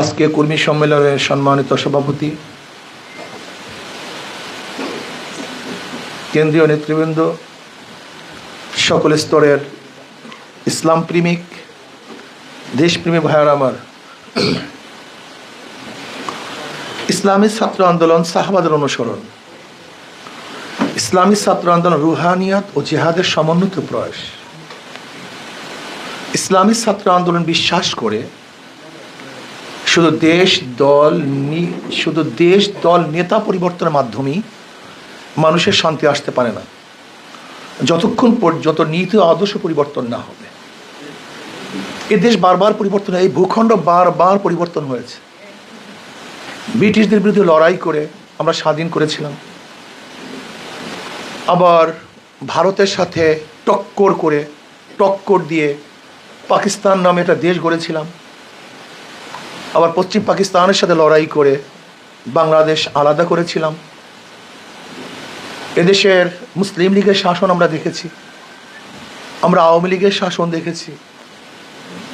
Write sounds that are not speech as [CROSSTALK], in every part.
আজকে কর্মী সম্মেলনের সম্মানিত সভাপতি, কেন্দ্রীয় নেতৃবৃন্দ, সকল স্তরের ইসলাম প্রেমিক, দেশপ্রেমী ভাইয়ার আমার। ইসলামী ছাত্র আন্দোলন শাহবাদের অনুসরণ। ইসলামী ছাত্র আন্দোলন রুহানিয়াত ও জিহাদের সমন্বিত প্রয়াস। ইসলামী ছাত্র আন্দোলন বিশ্বাস করে শুধু দেশ, দল শুধু দেশ, দল, নেতা পরিবর্তনের মাধ্যমেই মানুষের শান্তি আসতে পারে না। যতক্ষণ পর্যন্ত নীতি আদর্শ পরিবর্তন না হবে। এ দেশ বারবার পরিবর্তন এই ভূখণ্ড বারবার পরিবর্তন হয়েছে। ব্রিটিশদের বিরুদ্ধে লড়াই করে আমরা স্বাধীন করেছিলাম। আবার ভারতের সাথে টক্কর করে টক্কর দিয়ে পাকিস্তান নামে একটা দেশ গড়েছিলাম। আবার পশ্চিম পাকিস্তানের সাথে লড়াই করে বাংলাদেশ আলাদা করেছিলাম। এদেশের মুসলিম লীগের শাসন আমরা দেখেছি। আমরা আওয়ামী লীগের শাসন দেখেছি।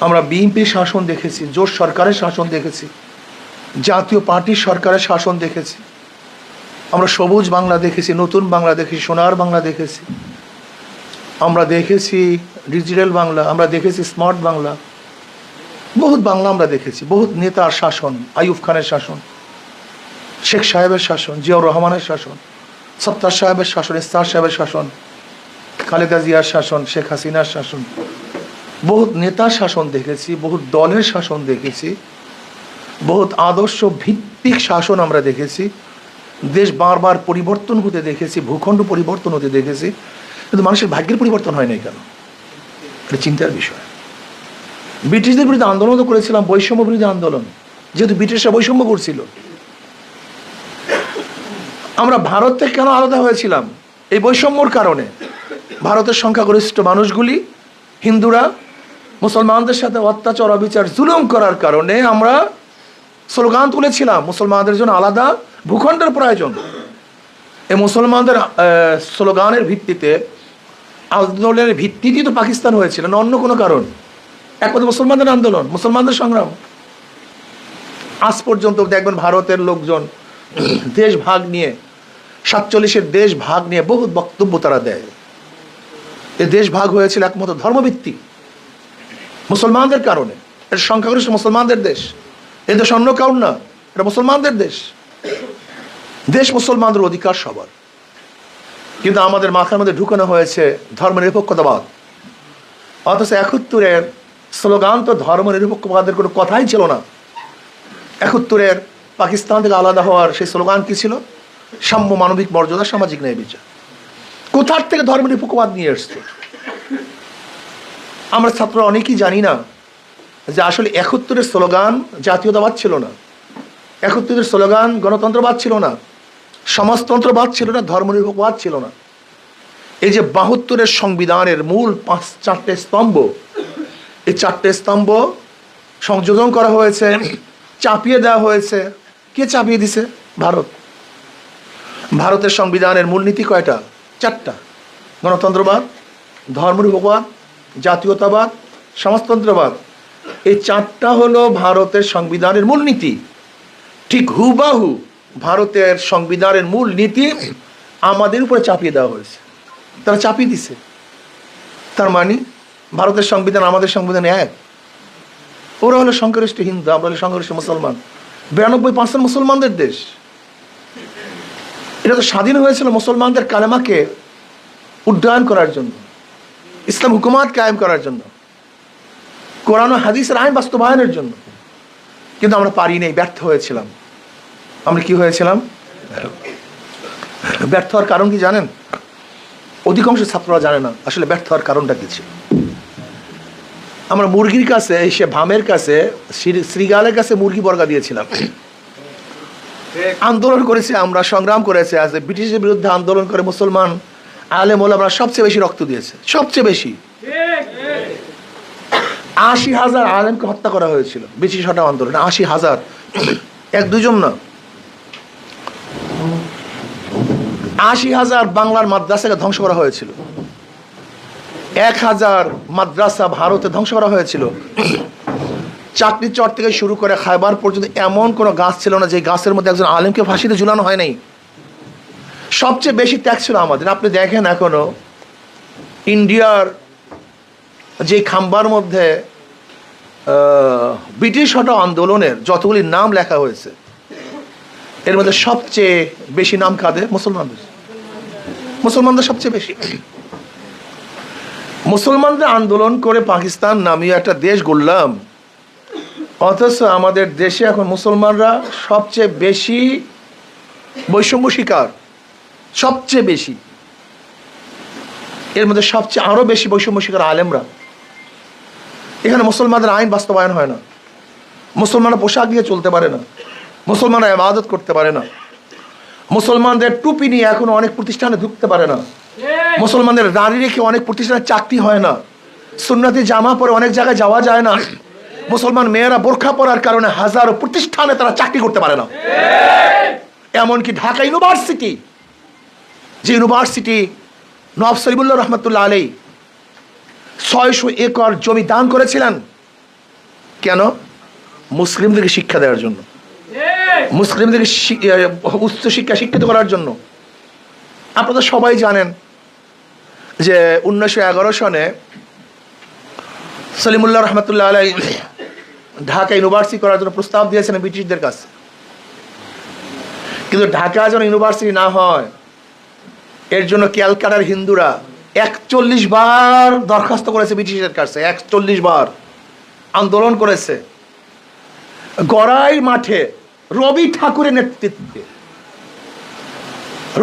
আমরা বিএনপির শাসন দেখেছি, জোট সরকারের শাসন দেখেছি, জাতীয় পার্টির সরকারের শাসন দেখেছি। আমরা সবুজ বাংলা দেখেছি, নতুন বাংলা দেখেছি, সোনার বাংলা দেখেছি। আমরা দেখেছি ডিজিটাল বাংলা, আমরা দেখেছি স্মার্ট বাংলা। বহুত বাংলা আমরা দেখেছি, বহুত নেতার শাসন, আইয়ুব খানের শাসন, শেখ সাহেবের শাসন, জিয়াউর রহমানের শাসন, সত্তার সাহেবের শাসন ইস্তার সাহেবের শাসন, খালেদা জিয়ার শাসন, শেখ হাসিনার শাসন। বহুত নেতার শাসন দেখেছি, বহুত দলের শাসন দেখেছি, বহুত আদর্শ ভিত্তিক শাসন আমরা দেখেছি। দেশ বারবার পরিবর্তন হতে দেখেছি, ভূখণ্ড পরিবর্তন হতে দেখেছি, কিন্তু মানুষের ভাগ্যের পরিবর্তন হয় নাই কেন? এটা চিন্তার বিষয়। ব্রিটিশদের বিরুদ্ধে আন্দোলন তো করেছিলাম, বৈষম্য বিরুদ্ধে আন্দোলন, যেহেতু ব্রিটিশরা বৈষম্য করছিল। আমরা ভারত থেকে কেন আলাদা হয়েছিলাম? এই বৈষম্যর কারণে। ভারতের সংখ্যাগরিষ্ঠ মানুষগুলি, হিন্দুরা, মুসলমানদের সাথে অত্যাচার, অবিচার, জুলুম করার কারণে আমরা স্লোগান তুলেছিলাম, মুসলমানদের জন্য আলাদা ভূখণ্ডের প্রয়োজন। এই মুসলমানদের স্লোগানের ভিত্তিতে আন্দোলনের ভিত্তিতেই তো পাকিস্তান হয়েছিল, না অন্য কোনো কারণ। একমাত্র মুসলমানদের আন্দোলন, মুসলমানদের সংগ্রাম। আজ পর্যন্ত দেখবেন ভারতের লোকজন দেশ ভাগ নিয়ে, সাতচল্লিশের দেশ ভাগ নিয়ে বহু বক্তব্য তারা দেয়। এ দেশ ভাগ হয়েছিল একমাত্র ধর্মভিত্তিক, মুসলমানদের কারণে। এটা সংখ্যাগরিষ্ঠ মুসলমানদের দেশ। এ দেশ অন্য কারণ না, এটা মুসলমানদের দেশ। দেশ মুসলমানদের অধিকার সবার। কিন্তু আমাদের মাথার মধ্যে ঢুকানো হয়েছে ধর্ম নিরপেক্ষতাবাদ অথচ একাত্তরের স্লোগান তো ধর্ম নিরপেক্ষবাদের কোনো কথাই ছিল না। একাত্তরের পাকিস্তান থেকে আলাদা হওয়ার সেই স্লোগান কি ছিল? সাম্য মানবিক মর্যাদা, সামাজিক ন্যায় বিচার। কোথার থেকে ধর্ম নিরপেক্ষবাদ নিয়ে এসছে? আমরা ছাত্র অনেকেই জানি না যে আসলে একাত্তরের স্লোগান জাতীয়তাবাদ ছিল না। একাত্তরের স্লোগান গণতন্ত্রবাদ ছিল না। সমাজতন্ত্রবাদ ছিল না, ধর্মনিরপেক্ষবাদ ছিল না। এই যে বাহাত্তরের সংবিধানের মূল পাঁচ চারটে স্তম্ভ এই চারটে স্তম্ভ সংযোজন করা হয়েছে, চাপিয়ে দেওয়া হয়েছে। কে চাপিয়ে দিছে? ভারত। ভারতের সংবিধানের মূলনীতি কয়টা? চারটা। গণতন্ত্রবাদ, ধর্মনিরপেক্ষবাদ, জাতীয়তাবাদ, সমাজতন্ত্রবাদ। এই চারটা হলো ভারতের সংবিধানের মূলনীতি। ঠিক হুবাহু ভারতের সংবিধানের মূল নীতি আমাদের উপরে চাপিয়ে দেওয়া হয়েছে। তারা চাপিয়ে দিছে। তার মানে ভারতের সংবিধান, আমাদের সংবিধান এক। ওরা হলো সংখ্যাগরিষ্ঠ হিন্দু, আমরা হলো সংখ্যাগরিষ্ঠ মুসলমান। বিরানব্বই পার্সেন্ট মুসলমানদের দেশ। এটা তো স্বাধীন হয়েছিল মুসলমানদের কালেমাকে উড্ডয়ন করার জন্য, ইসলাম হুকুমাত কায়েম করার জন্য, কোরআন হাদিসের আইন বাস্তবায়নের জন্য। কিন্তু আমরা পারি নাই, ব্যর্থ হয়েছিলাম। আমরা কি হয়েছিলাম? ব্যর্থ হওয়ার কারণ কি জানেন? অধিকাংশ ছাত্ররা জানে না, আসলে ব্যর্থ হওয়ার কারণটা কি ছিল? আমরা মুরগির কাছে সে ভামের কাছে শ্রীগালের কাছে মুরগি বর্গা দিয়েছিলাম। আন্দোলন করেছে, আমরা সংগ্রাম করেছে, আজ ব্রিটিশের বিরুদ্ধে আন্দোলন করে মুসলমান আলেম আমরা সবচেয়ে বেশি রক্ত দিয়েছে, সবচেয়ে বেশি। আশি হাজার আলেমকে হত্যা করা হয়েছিল, ব্রিটিশ হটাও আন্দোলন, আশি হাজার। এক দুজন না। আশি হাজার বাংলার মাদ্রাসাকে ধ্বংস করা হয়েছিল। এক হাজার মাদ্রাসা ভারতে ধ্বংস করা হয়েছিল। চাকরি চর থেকে শুরু করে খাইবার পর্যন্ত এমন কোনো গাছ ছিল না যে গাছের মধ্যে একজন আলেমকে ফাঁসিতে ঝুলানো হয় নাই। সবচেয়ে বেশি ত্যাগ ছিল আমাদের। আপনি দেখেন এখনও ইন্ডিয়ার যে খাম্বার মধ্যে ব্রিটিশ হটা আন্দোলনের যতগুলি নাম লেখা হয়েছে, এর মধ্যে সবচেয়ে বেশি নাম কাদের? মুসলমানদের। মুসলমানদের সবচেয়ে বেশি। মুসলমানদের আন্দোলন করে পাকিস্তান নামীয় একটা দেশ গড়লাম। অথচ আমাদের দেশে এখন মুসলমানরা সবচেয়ে বেশি বৈষম্য শিকার। সবচেয়ে বেশি। এর মধ্যে সবচেয়ে আরও বেশি বৈষম্য শিকার আলেমরা। এখানে মুসলমানদের আইন বাস্তবায়ন হয় না। মুসলমানরা পোশাক দিয়ে চলতে পারে না। মুসলমানরা ইবাদত করতে পারে না। মুসলমানদের টুপি নিয়ে এখনও অনেক প্রতিষ্ঠানে ঢুকতে পারে না। মুসলমানদের দাঁড়ি রেখে অনেক প্রতিষ্ঠানের চাকরি হয় না। সুন্নতি জামা পরে অনেক জায়গায় যাওয়া যায় না। মুসলমান মেয়েরা বোরখা পরার কারণে হাজারো প্রতিষ্ঠানে তারা চাকরি করতে পারে না। এমনকি ঢাকা ইউনিভার্সিটি, যে ইউনিভার্সিটি নব সলিমুল্লাহ রহমতুল্লাহ আলী ছয়শো একর জমি দান করেছিলেন। কেন? মুসলিমদেরকে শিক্ষা দেওয়ার জন্য। মুসলিমদেরকে উচ্চ শিক্ষা শিক্ষিত করার জন্য। আপনারা সবাই জানেন যে উনিশশো এগারো সনে সলিমুল্লাহ রহমতুল্লাহ আলাই ঢাকা ইউনিভার্সিটি করার জন্য প্রস্তাব দিয়েছেন ব্রিটিশদের কাছে। কিন্তু ঢাকা যেন ইউনিভার্সিটি না হয়, এর জন্য ক্যালকাটার হিন্দুরা একচল্লিশ বার দরখাস্ত করেছে ব্রিটিশদের কাছে, একচল্লিশ বার আন্দোলন করেছে। গড়াই মাঠে রবি ঠাকুরের নেতৃত্বে,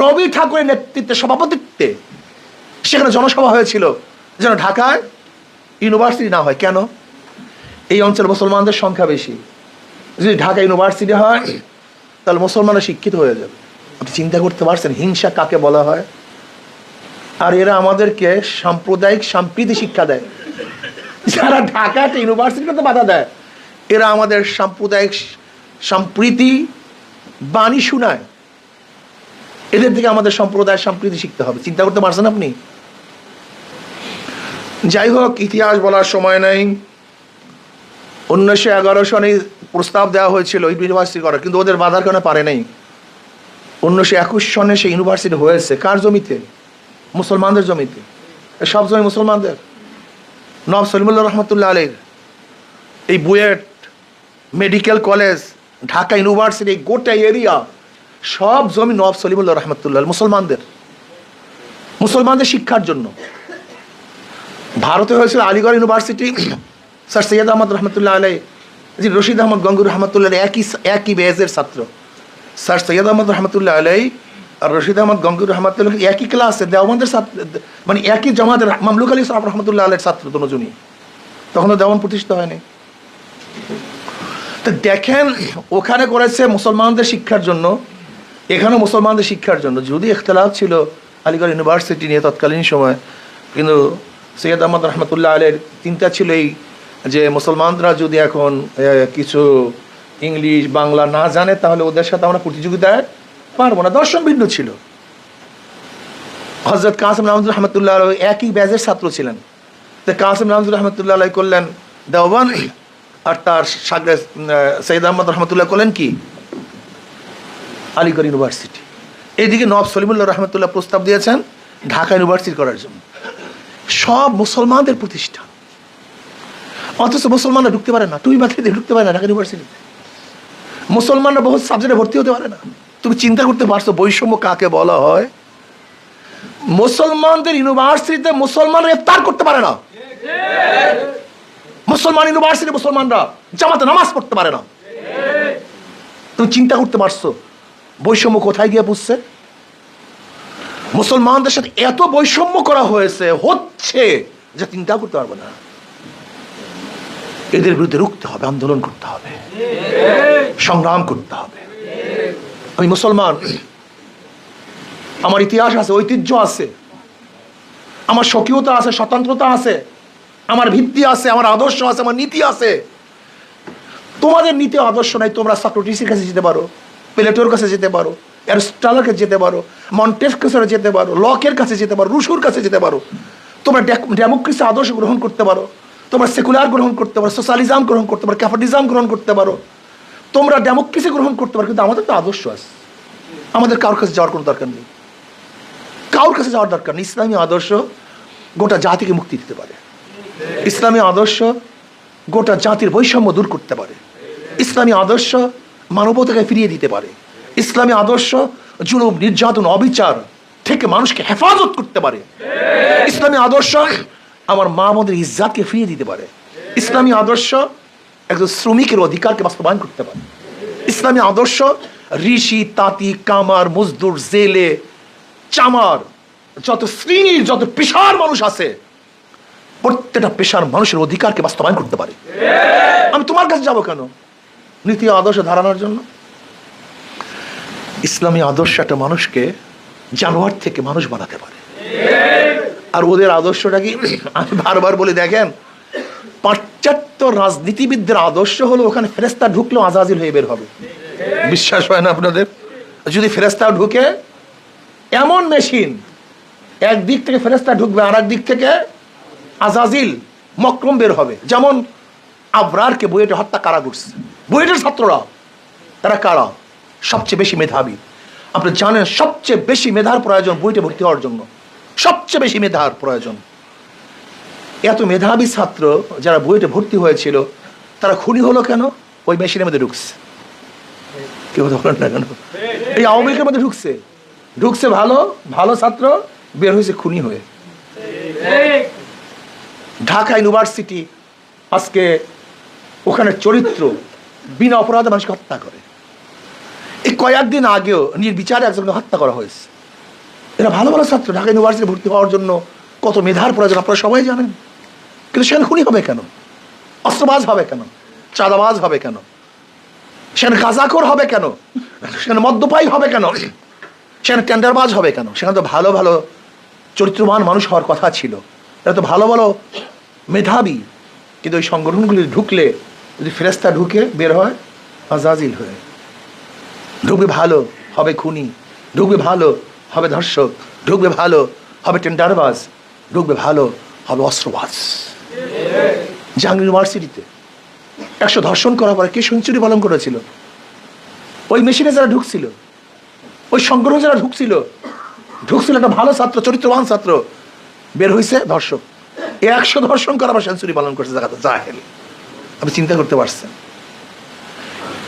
রবি ঠাকুরের নেতৃত্বে, সভাপতিত্বে সেখানে জনসভা হয়েছিল, যেন ঢাকায় ইউনিভার্সিটি না হয়। কেন? এই অঞ্চলে মুসলমানদের সংখ্যা বেশি। যদি ঢাকা ইউনিভার্সিটি হয়, তাহলে মুসলমানরা শিক্ষিত হয়ে যাবে। আপনি চিন্তা করতে পারছেন, হিংসা কাকে বলা হয়? আর এরা আমাদেরকে সাম্প্রদায়িক সম্প্রীতি শিক্ষা দেয়। যারা ঢাকাতে ইউনিভার্সিটিতে বাধা দেয়, এরা আমাদের সাম্প্রদায়িক সম্প্রীতি বাণী শোনায়। এদের থেকে আমাদের সম্প্রদায় সম্প্রীতি শিখতে হবে। চিন্তা করতে পারছেন আপনি? যাই হোক ইতিহাস বলার সময় নেই। উনিশশো এগারো সনে প্রস্তাব দেওয়া হয়েছিল ওই ইউনিভার্সিটি করার, কিন্তু ওদের বাধার কারণে পারে নাই। উনিশশো একুশ সনে সেই ইউনিভার্সিটি হয়েছে। কার জমিতে? মুসলমানদের জমিতে। সব জমি মুসলমানদের? নব সলিমুল্লাহ রহমতুল্লাহ আলীর এই BUET, medical college, Dhaka university, গোটা এরিয়া, সব জমি নব সলিমুল্লাহ রহমতুল্লাহ মুসলমানদের। মুসলমানদের শিক্ষার জন্য। ভারতে হয়েছিল আলিগড় ইউনিভার্সিটি, [CLEARS THROAT] স্যার সৈয়দ আহমদ রহমতুল্লাহ আলাই, জি, রশিদ আহমদ গঙ্গুর রহমতুল্লাহ একই একই বেজের ছাত্র। স্যার সৈয়দ আহমদ রহমতুল্লাহ আলাই আর রশিদ আহমদ গঙ্গুর রহমতুল্লাহ একই ক্লাসে দেওয়ানদের ছাত্র মানে একই জামাতের মামলুক আলী সাহেব রহমতুল্লাহ আলের ছাত্র দুজনই। তখন তো দেওয়ান প্রতিষ্ঠিত হয়নি। তো দেখেন, ওখানে করেছে মুসলমানদের শিক্ষার জন্য, এখানেও মুসলমানদের শিক্ষার জন্য। যদি ইখতলাফ ছিল আলিগড় ইউনিভার্সিটি নিয়ে তৎকালীন সময়, কিন্তু সৈয়দ আহমদ রহমতুল্লাহ আলের চিন্তা ছিল এই যে মুসলমানরা যদি এখন কিছু ইংলিশ, বাংলা না জানে, তাহলে ওদের সাথে আমরা প্রতিযোগিতায় পারব না। দর্শন ভিন্ন ছিল। হজরত কাসম রহমতুল রহমতুল্লাহ আলাই একই ব্যাজের ছাত্র ছিলেন। তো কাসম রহমতুল রহমতুল্লাহ আলাই করলেন দেওবান আর তার সাগরে সৈয়দ আহমদ রহমতুল্লাহ করলেন কি? আলিগড় ইউনিভার্সিটি। এইদিকে নব সলিমুল্লাহ রহমতুল্লাহ প্রস্তাব দিয়েছেন ঢাকা ইউনিভার্সিটি করার জন্য। সব মুসলমানদের প্রতিষ্ঠান। অথচ মুসলমানরা ঢুকতে পারে না। তুমি মাথায় ঢুকতে পারে না, ঢাকা ইউনিভার্সিটিতে মুসলমানরা বহু সাবজেক্টে ভর্তি হতে পারে না। তুমি চিন্তা করতে পারছ বৈষম্য কাকে বলা হয়? মুসলমানদের ইউনিভার্সিটিতে মুসলমানরা ইফতার করতে পারে না। মুসলমান ইউনিভার্সিটি মুসলমানরা জামাতে নামাজ পড়তে পারে না। তুমি চিন্তা করতে পারছ বৈষম্য কোথায় গিয়ে বুঝছে মুসলমানদের সাথে এত বৈষম্য করা হয়েছে, হচ্ছে যে চিন্তা করতে পারবে না। এদের বিরুদ্ধে রুখতে হবে, আন্দোলন করতে হবে, সংগ্রাম করতে হবে। আমি মুসলমান, আমার ইতিহাস আছে, ঐতিহ্য আছে, আমার স্বকীয়তা আছে, স্বতন্ত্রতা আছে, আমার ভিত্তি আছে, আমার আদর্শ আছে, আমার নীতি আছে। তোমাদের নীতি আদর্শ নাই, তোমরা সক্রেটিসের কাছে যেতে পারো, প্লেটোর কাছে যেতে পারো। অ্যারিস্টলের যেতে পারো মন্টেস কাছে যেতে পারো, লকের কাছে যেতে পারো, রুশুর কাছে যেতে পারো, তোমরা ডেমোক্রেসি আদর্শ গ্রহণ করতে পারো, তোমরা সেকুলার গ্রহণ করতে পারো, সোশ্যালিজম গ্রহণ করতে পারো ক্যাপিটালিজম গ্রহণ করতে পারো, তোমরা ডেমোক্রেসি গ্রহণ করতে পারো, কিন্তু আমাদের তো আদর্শ আছে। আমাদের কারোর কাছে যাওয়ার কোনো দরকার নেই। কারোর কাছে যাওয়ার দরকার নেই। ইসলামী আদর্শ গোটা জাতিকে মুক্তি দিতে পারে। ইসলামী আদর্শ গোটা জাতির বৈষম্য দূর করতে পারে। ইসলামী আদর্শ মানবতাকে ফিরিয়ে দিতে পারে। ইসলামী আদর্শ, জুলুম, নির্যাতন, অবিচার থেকে মানুষকে হেফাজত করতে পারে। ইসলামী আদর্শ আমার মা আমাদের ইজ্জাতকে ফিরিয়ে দিতে পারে। ইসলামী আদর্শ একজন শ্রমিকের অধিকারকে বাস্তবায়ন করতে পারে। ইসলামী আদর্শ ঋষি, তাঁতি, কামার, মজদুর, জেলে, চামার, যত শ্রেণির, যত পেশার মানুষ আছে, প্রত্যেকটা পেশার মানুষের অধিকারকে বাস্তবায়ন করতে পারে। আমি তোমার কাছে যাব কেন? নীতি আদর্শ ধারণার জন্য? ইসলামী আদর্শ একটা মানুষকে জানোয়ার থেকে মানুষ বানাতে পারে। আর ওদের আদর্শটা কি? আমি বারবার বলে, দেখেন, পাশ্চাত্য রাজনীতিবিদদের আদর্শ হলো ওখানে ফেরেস্তা ঢুকলেও আজাজিল হয়ে বের হবে। বিশ্বাস হয় না আপনাদের? যদি ফেরেস্তা ঢুকে, এমন মেশিন, একদিক থেকে ফেরেস্তা ঢুকবে আর দিক থেকে আজাজিল, মক্রম বের হবে। যেমন আবরারকে বুয়েটে হত্যা কারা ঘুরছে বুয়েটের ছাত্ররা, তারা কারা? সবচেয়ে বেশি মেধাবী। আপনি জানেন সবচেয়ে বেশি মেধার প্রয়োজন বুয়েটে ভর্তি হওয়ার জন্য। সবচেয়ে বেশি মেধার প্রয়োজন। এত মেধাবী ছাত্র যারা বুয়েটে ভর্তি হয়েছিল, তারা খুনি হলো কেন? ওই মেশিনের মধ্যে ঢুকছে। কেউ বলেন না কেন? এই আওয়ামী লীগের মধ্যে ঢুকছে। ঢুকছে ভালো ভালো ছাত্র, বের হয়েছে খুনি হয়ে। ঢাকা ইউনিভার্সিটি আজকে ওখানে চরিত্র, বিনা অপরাধে মানুষকে হত্যা করে। এই কয়েকদিন আগেও নির্বিচারে একজনকে হত্যা করা হয়েছে। এরা ভালো ভালো ছাত্র, ঢাকা ইউনিভার্সিটি ভর্তি হওয়ার জন্য কত মেধার প্রয়োজন, আপনারা সবাই জানেন। কিন্তু সেখানে খুনি হবে কেন? অস্ত্রবাজ হবে কেন? চাঁদাবাজ হবে কেন? সেখানে গাঁজাখোর হবে কেন? সেখানে মদ্যপায়ী হবে কেন? সেখানে টেন্ডারবাজ হবে কেন? সেখানে তো ভালো ভালো চরিত্রবান মানুষ হওয়ার কথা ছিল। এরা তো ভালো ভালো মেধাবী। কিন্তু ওই সংগঠনগুলি ঢুকলে যদি ফেরেস্তা ঢুকে বের হয়, আজাজিল হয়ে। ঢুকবে ভালো হবে খুনি, ঢুকবে ভালো হবে ধর্ষক, ঢুকবে ভালো হবে টেন্ডারবাজ, ঢুকবে ভালো হবে অস্ত্রবাজ। জাহাঙ্গীর ইউনিভার্সিটিতে একশো ধর্ষণ করার পরে কে সেঞ্চুরি পালন করেছিল? ওই মেশিনে যারা ঢুকছিল, ওই সংগ্রহ যারা ঢুকছিল ঢুকছিল একটা ভালো ছাত্র, চরিত্রবান ছাত্র, বের হয়েছে ধর্ষক। একশো ধর্ষণ করার পর সেঞ্চুরি পালন করছে জায়গাতে জাহেল। আপনি চিন্তা করতে পারছেন।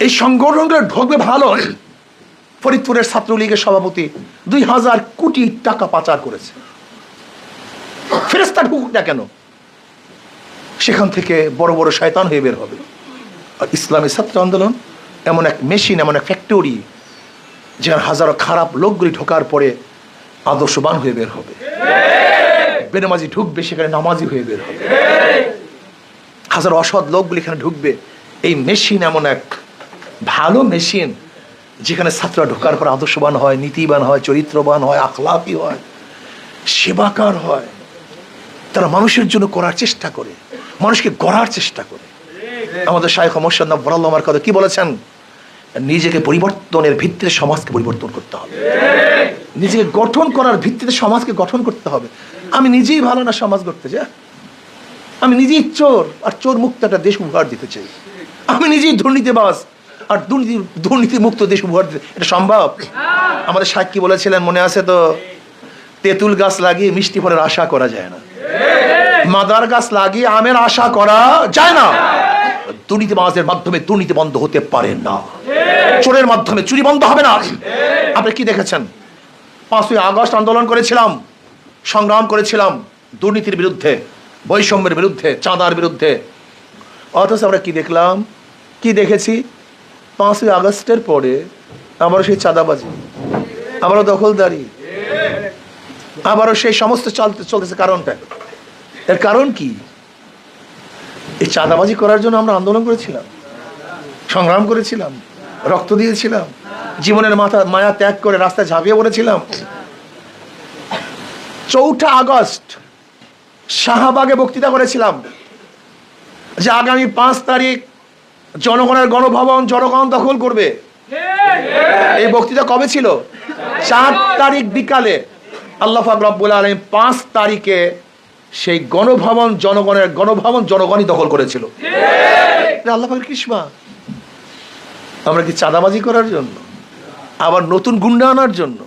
এই সংগঠনগুলো ঢুকবে ভালো। ফরিদপুরের ছাত্রলীগের সভাপতি দুই হাজার কোটি টাকা পাচার করেছে। ফেরেস্তা ঢুকুক না কেন? সেখান থেকে বড় বড় শয়তান হয়ে বের হবে। আর ইসলামী ছাত্র আন্দোলন এমন এক মেশিন, এমন এক ফ্যাক্টরি যেখানে হাজারো খারাপ লোকগুলি ঢোকার পরে আদর্শবান হয়ে বের হবে। বেনামাজি ঢুকবে, সেখানে নামাজি হয়ে বের হবে। হাজার অসৎ লোকগুলি এখানে ঢুকবে। এই মেশিন এমন এক ভালো মেশিন, যেখানে ছাত্ররা ঢোকার পর আদর্শবান হয়, নীতিবান হয়, চরিত্রবান হয় আখলাপি হয়, সেবাকার হয়। তারা মানুষের জন্য করার চেষ্টা করে, মানুষকে গড়ার চেষ্টা করে। আমাদের শাহেখ মোসান্না বরাল আমার কথা কি বলেছেন? নিজেকে পরিবর্তনের ভিত্তিতে সমাজকে পরিবর্তন করতে হবে। নিজেকে গঠন করার ভিত্তিতে সমাজকে গঠন করতে হবে। আমি নিজেই ভালো না সমাজ করতে যা আমি নিজেই চোর, আর চোর মুক্ত একটা দেশ উপহার দিতে চাই। আমি নিজেই দুর্নীতিবাজ আর দুর্নীতি দুর্নীতি মুক্ত দেশ উপহার দিতে। এটা সম্ভব? আমাদের সাক্ষী বলেছিলেন, মনে আছে তো? তেঁতুল গাছ লাগিয়ে মিষ্টি ফলের আশা করা যায় না। মাদার গাছ লাগিয়ে আমের আশা করা যায় না। দুর্নীতিবাজের মাধ্যমে দুর্নীতি বন্ধ হতে পারে না। চোরের মাধ্যমে চুরি বন্ধ হবে না। আপনি কি দেখেছেন? পাঁচই আগস্ট আন্দোলন করেছিলাম, সংগ্রাম করেছিলাম, দুর্নীতির বিরুদ্ধে, বৈষম্যের বিরুদ্ধে, চাঁদার বিরুদ্ধে। অথচ আমরা কি দেখলাম? কি দেখেছি? পাঁচই আগস্টের পরে আবারও সেই চাঁদাবাজি, আবারও দখলদারি, আবারও সেই সমস্ত চলতে চলতেছে কারণটা। এর কারণ কি? এই চাঁদাবাজি করার জন্য আমরা আন্দোলন করেছিলাম, সংগ্রাম করেছিলাম, রক্ত দিয়েছিলাম, জীবনের মাথা, মায়া ত্যাগ করে রাস্তায় ঝাঁপিয়ে পড়েছিলাম। চৌঠা আগস্ট শাহবাগে বক্তৃতা করেছিলাম যে আগামী পাঁচ তারিখ জনগণের গণভবন জনগণ দখল করবে। এই বক্তৃতা কবে ছিল? চার তারিখ বিকালে। আল্লাহ রব্বুল আলম পাঁচ তারিখে সেই গণভবন জনগণের গণভবন জনগণই দখল করেছিল। আল্লাহ কৃষ্মা। আমরা কি চাঁদাবাজি করার জন্য? আবার নতুন গুন্ডা আনার জন্য?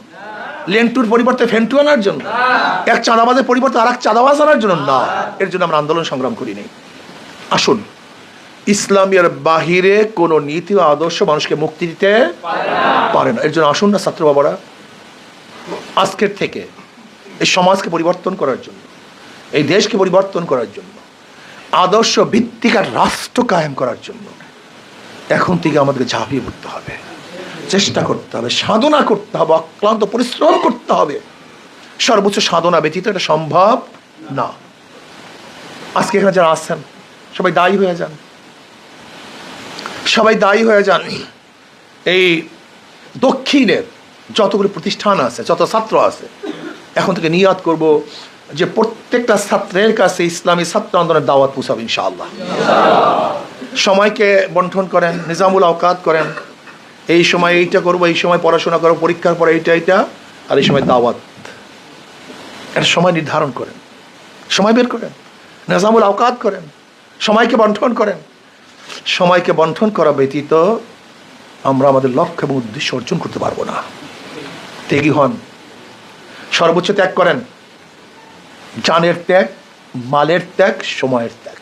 লেন্টুর পরিবর্তে ফেন্টু আনার জন্য? এক চাঁদাবাজের পরিবর্তে আর এক চাঁদাবাজ আনার জন্য? না। এর জন্য আমরা আন্দোলন সংগ্রাম করিনি আসুন। ইসলামের বাহিরে কোনো নীতি ও আদর্শ মানুষকে মুক্তি দিতে পারে না। এর জন্য আসুন না, ছাত্র বাবারা। আজকের থেকে এই সমাজকে পরিবর্তন করার জন্য, এই দেশকে পরিবর্তন করার জন্য, আদর্শ ভিত্তিকার রাষ্ট্র কায়েম করার জন্য এখন থেকে আমাদেরকে ঝাঁপিয়ে পড়তে হবে। চেষ্টা করতে হবে, সাধনা করতে হবে, অক্লান্ত পরিশ্রম করতে হবে। সর্বোচ্চ সাধনা ব্যতীত এটা সম্ভব না। আজকে এখানে যারা আসছেন সবাই দায়ী হয়ে যান। সবাই দায়ী হয়ে যান। এই দক্ষিণের যতগুলো প্রতিষ্ঠান আছে, যত ছাত্র আছে, এখন থেকে নিয়াদ করব যে প্রত্যেকটা ছাত্রের কাছে ইসলামী ছাত্র আন্দোলনের দাওয়াত পৌঁছাবে ইনশাআল্লাহ। সময়কে বন্টন করেন, নিজামুল আওকাত করেন। এই সময় এইটা করব, এই সময় পড়াশোনা করব, পরীক্ষার পরে এইটা এইটা, আর এই সময় দাওয়াত। একটা সময় নির্ধারণ করেন। সময় বের করেন। নিজামুল আওকাত করেন। সময়কে বন্টন করেন। সময়কে বন্টন করা ব্যতীত আমরা আমাদের লক্ষ্য এবং উদ্দেশ্য অর্জন করতে পারব না। ত্যাগী হন। সর্বোচ্চ ত্যাগ করেন। জানের ত্যাগ, মালের ত্যাগ, সময়ের ত্যাগ।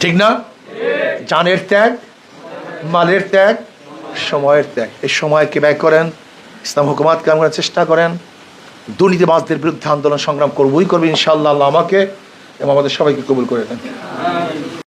ঠিক না? জানের ত্যাগ, মালের ত্যাগ, সময়ের ত্যাগ। এই সময়কে ব্যয় করেন, ইসলাম হুকুমাত কাম করার চেষ্টা করেন। দুর্নীতিবাজদের বিরুদ্ধে আন্দোলন সংগ্রাম করবই করবে ইনশাআল্লাহ। আল্লাহ আমাকে এবং আমাদের সবাইকে কবুল করে দেন